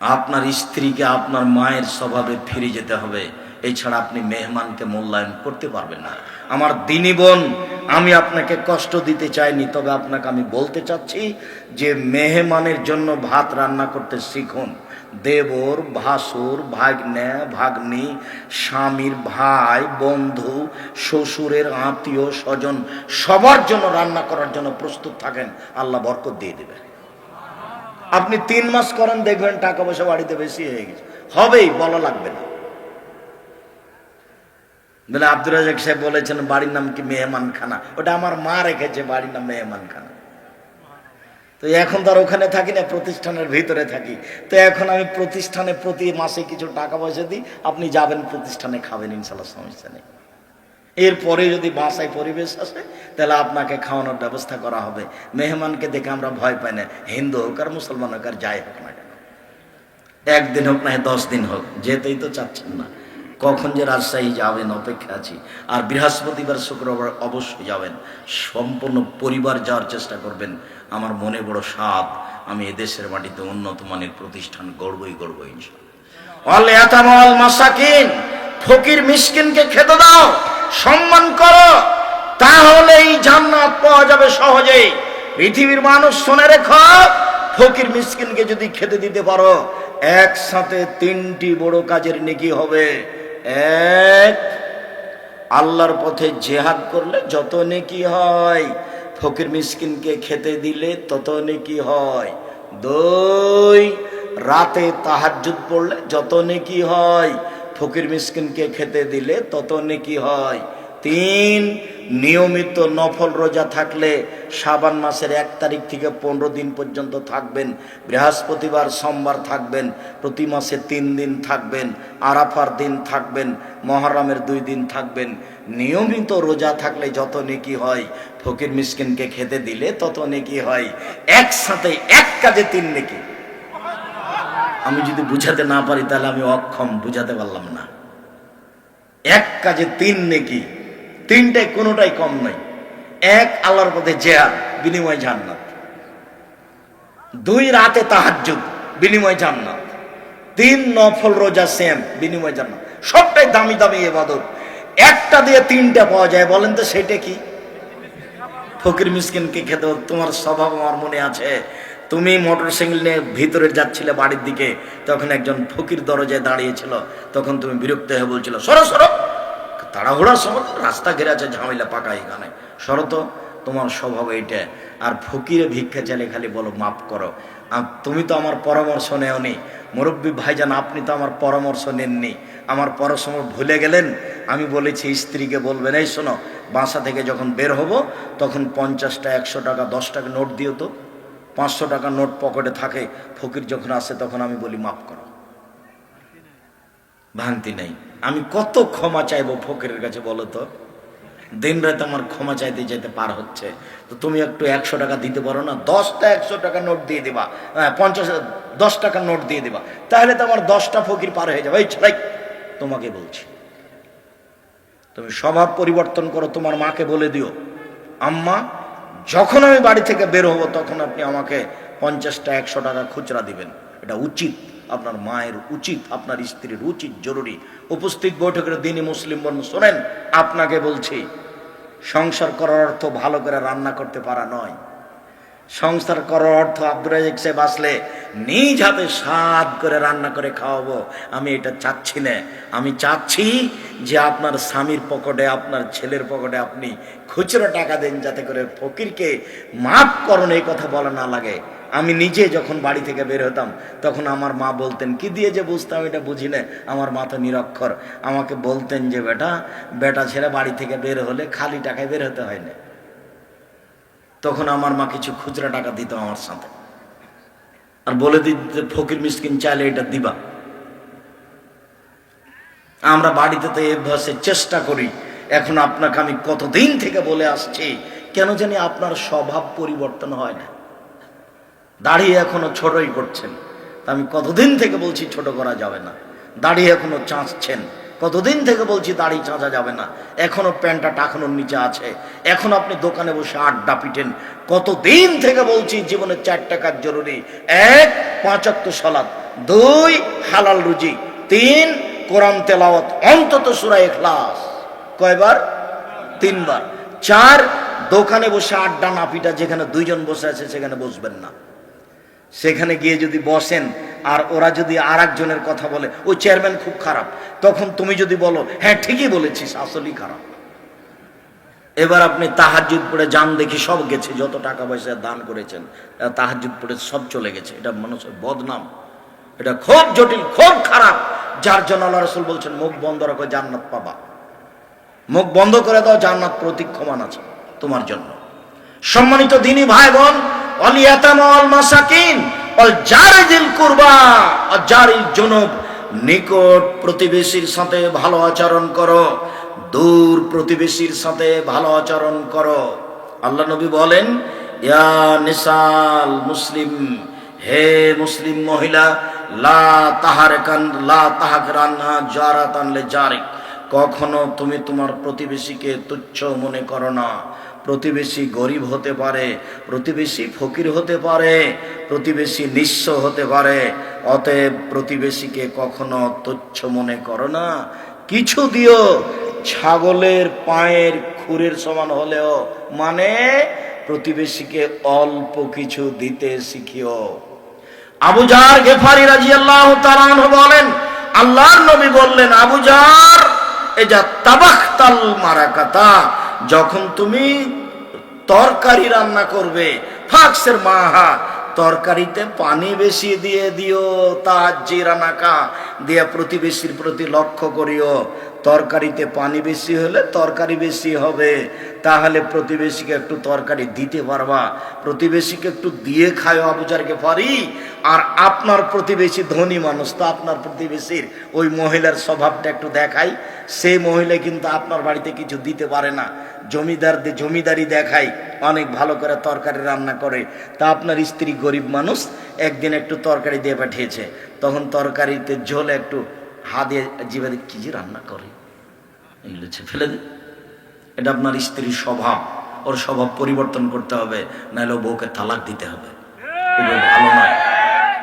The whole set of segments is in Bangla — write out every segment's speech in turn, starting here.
আপনার স্ত্রীকে আপনার মায়ের স্বভাবে ফিরে যেতে হবে। এছাড়া আপনি মেহমানকে মূল্যায়ন করতে পারবেন না। আমার দিনী বোন, আমি আপনাকে কষ্ট দিতে চাইনি, তবে আপনাকে আমি বলতে চাচ্ছি যে মেহমানের জন্য ভাত রান্না করতে শিখুন। দেবর, ভাসুর, ভাগ্নে, ভাগ্নি, স্বামীর ভাই, বন্ধু, শ্বশুরের আত্মীয় স্বজন সবার জন্য রান্না করার জন্য প্রস্তুত থাকেন। আল্লাহ বরকত দিয়ে দেবে আপনি তিন মাস করেন, দেখবেন টাকা পয়সা বাড়িতে বেশি হয়ে গেছে। হবেই, বলা লাগবে না। বলে আব্দুর রাজাক সাহেব বলেছেন, বাড়ির নাম কি মেহমান খানা ওটা আমার মা রেখেছে, বাড়ির নাম মেহমান খানা তো এখন তো আর ওখানে থাকি না, প্রতিষ্ঠানের ভিতরে থাকি। তো এখন আমি প্রতিষ্ঠানে প্রতি মাসে কিছু টাকা পয়সা দিই, আপনি যাবেন, প্রতিষ্ঠানে খাবেন, ইনশাল্লাহ, সমস্যা নেই। এরপরে যদি বাসায় পরিবেশ আসে তাহলে আপনাকে খাওয়ানোর ব্যবস্থা করা হবে। মেহমানকে দেখে আমরা ভয় পাই না। হিন্দু হোক আর মুসলমান হোক আর যাই হোক না কেন। একদিন হোক না দশ দিন হোক, যেতেই তো চাচ্ছেন না। কখন যে রাজশাহী যাবেন, অপেক্ষা আছি। আর বৃহস্পতিবার, শুক্রবার অবশ্যই যাবেন। সম্পূর্ণ পরিবার যাওয়ার চেষ্টা করবেন। আমার মনে বড় সাপ আমি এদেশের মাটিতে উন্নত মানের প্রতিষ্ঠান গড়বই গড়ব ইনশাল মাসাকিন। ফকির মিসকিনকে খেতে দাও। সম্মান করো তাহলে এই জান্নাত পাওয়া যাবে সহজেই। পৃথিবীর মানুষ শুনে রেখো, ফকির মিসকিনকে যদি খেতে দিতে পারো, একসাথে তিনটি বড় কাজের নেকি হবে। এক, আল্লাহর পথে জেহাদ করলে যত নেকি হয়, ফকির মিসকিনকে খেতে দিলে তত নেকি হয়। দুই, রাতে তাহাজ্জুদ পড়লে যত নেকি হয় ফকির মিসকিনকে খেতে দিলে তত নেকি হয়? তিন, নিয়মিত নফল রোজা থাকলে সাবান মাসের এক তারিখ থেকে পনেরো দিন পর্যন্ত থাকবেন, বৃহস্পতিবার, সোমবার থাকবেন, প্রতি মাসে তিন দিন থাকবেন, আরাফার দিন থাকবেন, মহরমের দুই দিন থাকবেন। নিয়মিত রোজা থাকলে যত নেকি হয়? ফকির মিসকিনকে খেতে দিলে তত নেকি হয়? একসাথে এক কাজে তিন নেকি। আমি যদি বুঝাতে না পারি, তাহলে আমি অক্ষম, বুঝাতে পারলাম না। এক কাজে তিন নেকি তিনটাই কোনোটাই কম নয়। এক আল্লাহর পথে জেহাদ, বিনিময় জান্নাত। দুই রাতে তাহাজ্জুদ, বিনিময় জান্নাত। তিন নফল রোজা সেম বিনিময় জান্নাত। সবটাই দামি দামি এবাদত একটা দিয়ে তিনটা পাওয়া যায়, বলেন তো সেটা কি? ফকির মিসকিনকে খেতে তোমার স্বভাব আমার মনে আছে। তুমি মোটর সাইকেল নিয়ে ভিতরে যাচ্ছিলে বাড়ির দিকে, তখন একজন ফকির দরজায় দাঁড়িয়েছিল, তখন তুমি বিরক্ত হয়ে বলছিল, সরো সরো! তাড়াহুড়ার সময় রাস্তা ঘেরে আছে, ঝামেলা পাকা এখানে। সরো তো, তোমার স্বভাব এইটা। আর ফকিরে ভিক্ষা চাইলে খালি বলো, মাফ করো। আর তুমি তো আমার পরামর্শ নেওনি। মুরব্বী ভাইজান, আপনি তো আমার পরামর্শ নেননি। আমার পরামর্শ ভুলে গেলেন? আমি বলেছি, স্ত্রীকে বলবেন, এই শোনো, বাসা থেকে যখন বের হব, তখন পঞ্চাশটা, একশো টাকা, দশ টাকা নোট দিও তো। পাঁচশো টাকা নোট পকেটে থাকে, ফকির যখন আসে তখন আমি বলি, মাফ করো। ভাঙতি নেই। আমি কত ক্ষমা চাইব ফকিরের কাছে বলো তো? দিন রাত আমার ক্ষমা চাইতে চাইতে পার হচ্ছে। তো তুমি একটু একশো টাকা দিতে পারো না? দশটা একশো টাকা নোট দিয়ে দিবা। হ্যাঁ পঞ্চাশ, দশ টাকা নোট দিয়ে দিবা। তাহলে তো আমার দশটা ফকির পার হয়ে যাবে। এই ছেলাই তোমাকে বলছি। তুমি স্বভাব পরিবর্তন করো, তোমার মাকে বলে দিও। আম্মা যখন আমি বাড়ি থেকে বের হব, তখন আপনি আমাকে পঞ্চাশটা, একশো টাকা খুচরা দিবেন। এটা উচিত, আপনার মায়ের উচিত, আপনার স্ত্রীর উচিত, জরুরি। উপস্থিত বৈঠকের দিনই মুসলিম বর্ণ, শোনেন, আপনাকে বলছি, সংসার করার অর্থ ভালো করে রান্না করতে পারা নয়। সংসার করার অর্থ আব্দুর রাজিক সাহেব আসলে নিজ হাতে স্বাদ করে রান্না করে খাওয়াবো। আমি এটা চাচ্ছি না। আমি চাচ্ছি যে আপনার স্বামীর পকেটে, আপনার ছেলের পকেটে আপনি খুচরো টাকা দেন যাতে করে ফকিরকে মাফ করুন, এই কথা বলা না লাগে। আমি নিজে যখন বাড়ি থেকে বের হতাম, তখন আমার মা বলতেন, কি দিয়ে যে বুঝতাম এটা বুঝি না। আমার মা তো নিরক্ষর। আমাকে বলতেন যে, বেটা বেটা ছেলে বাড়ি থেকে বের হলে খালি টাকায় বের হতে হয় না। তখন আমার মা কিছু খুচরা টাকা দিত আমার সাথে। আর বলে দিতে ফকির মিসকিন, চাইলে এটা দিবা। আমরা বাড়িতে তো অভ্যাসে চেষ্টা করি। এখন আপনাকে আমি কতদিন থেকে বলে আসছি, কেন জানি আপনার স্বভাব পরিবর্তন হয় না। দাড়ি এখনও ছোটই করছেন। তা আমি কতদিন থেকে বলছি ছোট করা যাবে না। দাড়ি এখনও চাঁচছেন। কতদিন থেকে বলছি দাড়ি চাঁচা যাবে না? এখনও প্যান্টটা টাকানোর নিচে আছে। এখন আপনি দোকানে বসে আড্ডা পিটেন। কতদিন থেকে বলছি জীবনে চার টাকার জরুরি? এক, পাঁচাত্তর সালাদ দুই, হালাল রুজি। তিন, কোরআন তেলাওয়াত। অন্তত সুরা এখলাস কয়বার? তিনবার। চার, দোকানে বসে আড্ডা নাপিটা যেখানে দুইজন বসে আছে সেখানে বসবেন না। সেখানে গিয়ে যদি বসেন আর ওরা যদি আর একজনের কথা বলে, ওই চেয়ারম্যান খুব খারাপ। তখন তুমি যদি বলো হ্যাঁ ঠিকই বলেছিস, আসলেই খারাপ। এবার আপনি তাহাজুদ পড়ে যান, দেখি সব গেছে, যত টাকা পয়সা দান করেছেন তাহাজুদ পড়ে সব চলে গেছে। এটা মানুষের বদনাম। এটা খুব জটিল, খুব খারাপ। যার জন্য আল্লাহ রসুল বলছেন, মুখ বন্ধ রাখো, জান্নাত পাবা। মুখ বন্ধ করে দাও, জান্নাত প্রতীক্ষমান আছে তোমার জন্য। সম্মানিত দিনী ভাই বোন অলিয়াতাম নিকট প্রতিবেশীর সাথে ভালো আচরণ করো, দূর প্রতিবেশীর সাথে ভালো আচরণ করো। আল্লাহ নবী বলেন, ইয়া নিসাল মুসলিম, হে মুসলিম মহিলা, লা তাহার কান লা তাহাকরান জারাতান লে জারিক, কখনো তুমি তোমার প্রতিবেশীকে তুচ্ছ মনে করো না। প্রতিবেশী গরিব হতে পারে, প্রতিবেশী ফকির হতে পারে, প্রতিবেশী নিঃস্ব হতে পারে, অতএব প্রতিবেশীকে কখনো তুচ্ছ মনে করো না। কিছু দিও, ছাগলের পায়ের খুরের সমান হলেও মানে প্রতিবেশীকে অল্প কিছু দিতে শিখিও। আবুজার গেফারি রাজি আল্লাহ বলেন, আল্লাহর নবী বললেন আবুজার এজা তাবাখতাল মারাকাতা। যখন তুমি তরকারি রান্না করবে, ফাক্সের মাহা, তরকারিতে পানি বেশি দিয়ে দিও তার জিরানাকা দিয়ে প্রতিবেশীর প্রতি লক্ষ্য করিও। তরকারিতে পানি বেশি হলে তরকারি বেশি হবে। তাহলে প্রতিবেশীকে একটু তরকারি দিতে পারবা। প্রতিবেশীকে একটু দিয়ে খায় আবুজারকে পারি। আর আপনার প্রতিবেশী ধনী মানুষ, তো আপনার প্রতিবেশীর ওই মহিলার স্বভাবটা একটু দেখাই। সেই মহিলা কিন্তু আপনার বাড়িতে কিছু দিতে পারে না। জমিদার জমিদারি দেখাই, অনেক ভালো করে তরকারি রান্না করে। তা আপনার স্ত্রী গরিব মানুষ, একদিন একটু তরকারি দিয়ে পাঠিয়েছে। তখন তরকারিতে ঝোল একটু হাতে জিভে কি রান্না করে। এগুলো ফেলে দে। এটা আপনার স্ত্রীর স্বভাব। ওর স্বভাব পরিবর্তন করতে হবে, নাহলে বউকে তালাক দিতে হবে। ভালো নয়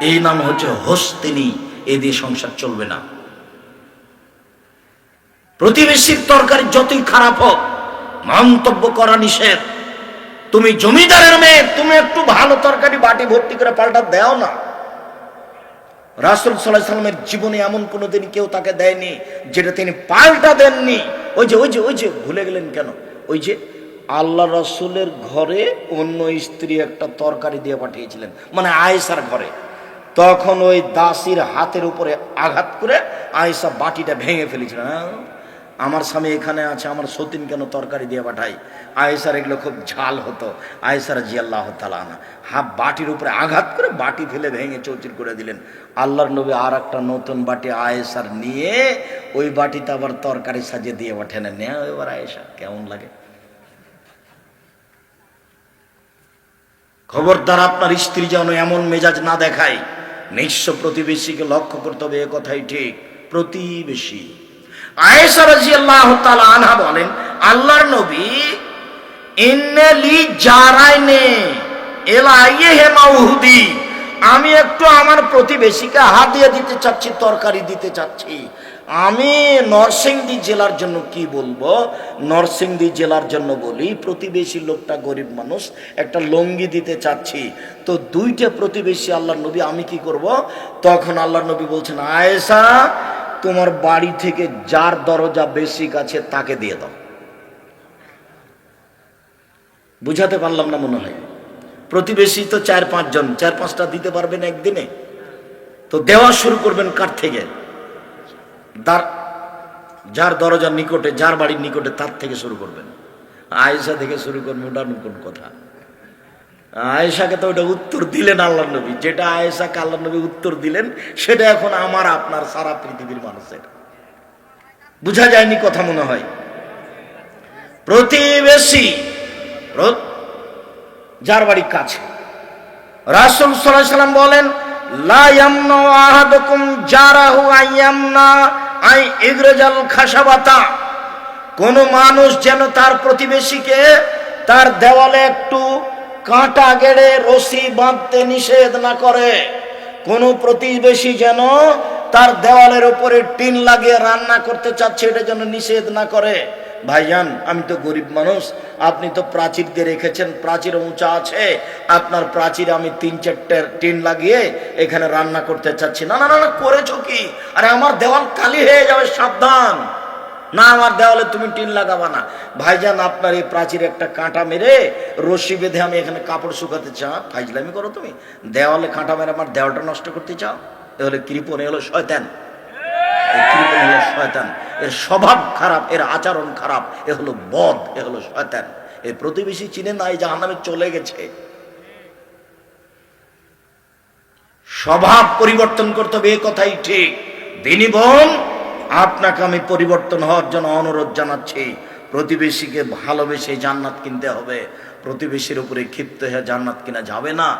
এই নাম হচ্ছে হস্তিনী। এ দিয়ে সংসার চলবে না। প্রতিবেশীর তরকারি যতই খারাপ হোক, মন্তব্য করা নিষেধ। তুমি জমিদারের মেয়ে, তুমি একটু ভালো তরকারি বাটি ভর্তি করে পাল্টা দেও না। রাসুল সাল্লাহ সাল্লামের জীবনে এমন কোনো দিন কেউ তাকে দেয়নি যেটা তিনি পাল্টা দেননি। ওই যে ওই যে ওই যে, ভুলে গেলেন কেন? ওই যে, আল্লাহ রসুলের ঘরে অন্য স্ত্রী একটা তরকারি দিয়ে পাঠিয়েছিলেন মানে আয়েসার ঘরে। তখন ওই দাসির হাতের উপরে আঘাত করে আয়েসা বাটিটা ভেঙে ফেলেছিলেন হ্যাঁ? আমার স্বামী এখানে আছে, আমার সতীন কেন তরকারি দিয়ে পাঠাই আয়েসার এগুলো খুব ঝাল হতো আয়েসার জি আল্লাহ তালানা হাফ বাটির উপরে আঘাত করে বাটি ফেলে ভেঙে চৌচির করে দিলেন। আল্লাহর নবী আর একটা নতুন বাটি আয়েসার নিয়ে ওই বাটিতে আবার তরকারি সাজিয়ে দিয়ে পাঠেন নেয়া এবার আয়েসা কেমন লাগে? খবরদার আপনার স্ত্রী যেন এমন মেজাজ না দেখায়। নিঃস্ব প্রতিবেশীকে লক্ষ্য করতে হবে, এ কথাই ঠিক। প্রতিবেশী। আনহা বলেন, আল্লাহর নবী আমি একটু আমার প্রতিবেশীকে হাতিয়ে দিতে চাচ্ছি, তরকারি দিতে চাচ্ছি। আমি নরসিংদী জেলার জন্য কি বলব? নরসিংদী জেলার জন্য বলি, প্রতিবেশী লোকটা গরিব মানুষ, একটা লঙ্গি দিতে চাচ্ছি। তো দুইটা প্রতিবেশী আল্লাহ নবী, আমি কি করব? তখন আল্লাহ নবী বলছেন, আয়েশা তোমার বাড়ি থেকে যার দরজা বেশি কাছে তাকে দিয়ে দাও। বুঝাতে পারলাম না মনে হয়। প্রতিবেশী তো চার পাঁচজন, চার পাঁচটা দিতে পারবেন একদিনে। তো দেওয়া শুরু করবেন কার থেকে? যার দরজার নিকটে, যার বাড়ির নিকটে তার থেকে শুরু করবেন। আয়েশা থেকে শুরু করবেন, ওটা নতুন কথা। আয়েশাকে তো ওটা উত্তর দিলেন আল্লাহ নবী। যেটা আয়েশাকে আল্লাহ নবী উত্তর দিলেন, সেটা এখন আমার, আপনার, সারা পৃথিবীর মানুষের। বুঝা যায়নি কথা মনে হয়? প্রতিবেশী যার বাড়ির কাছে। রাসুল সাল্লাম বলেন কোন মানুষ যেন তার প্রতিবেশীকে তার দেওয়ালে একটু কাঁটা গেড়ে রশি বাঁধতে নিষেধ না করে। কোনো প্রতিবেশী যেন তার দেওয়ালের উপরে টিন লাগিয়ে রান্না করতে চাচ্ছে, এটা যেন নিষেধ না করে। ভাইজান, আমি তো গরিব মানুষ, আপনি তো প্রাচীর দিয়ে রেখেছেন, প্রাচীর উঁচা আছে, আপনার প্রাচীর আমি তিন চারটে টিন লাগিয়ে এখানে রান্না করতে চাচ্ছি। না না না, করেছ কি? আরে আমার দেওয়াল কালি হয়ে যাবে, সাবধান। না, আমার দেওয়ালে তুমি টিন লাগাবা না। ভাইজান, আপনার এই প্রাচীর একটা কাঁটা মেরে রশি বেঁধে আমি এখানে কাপড় শুকাতে চাও। ফাইজলামি করো তুমি। দেওয়ালে কাঁটা মেরে আমার দেওয়ালটা নষ্ট করতে চাও? এ হলো কৃপণ এ হলো শয়তান কৃপণ হলো শয়তান। এর স্বভাব খারাপ, এর আচরণ খারাপ। এ হলো বদ এ হলো শয়তান। এই প্রতিবেশী চিনে নাই জাহান্নামে চলে গেছে। স্বভাব পরিবর্তন করতে হবে, এ কথাই ঠিক। দিনী বোন আপনাকে আমি পরিবর্তন হওয়ার জন্য অনুরোধ জানাচ্ছি। প্রতিবেশীকে ভালোবেসে জান্নাত কিনতে হবে। প্রতিবেশীর উপরে ক্ষিপ্ত হয়ে জান্নাত কিনা যাবে না।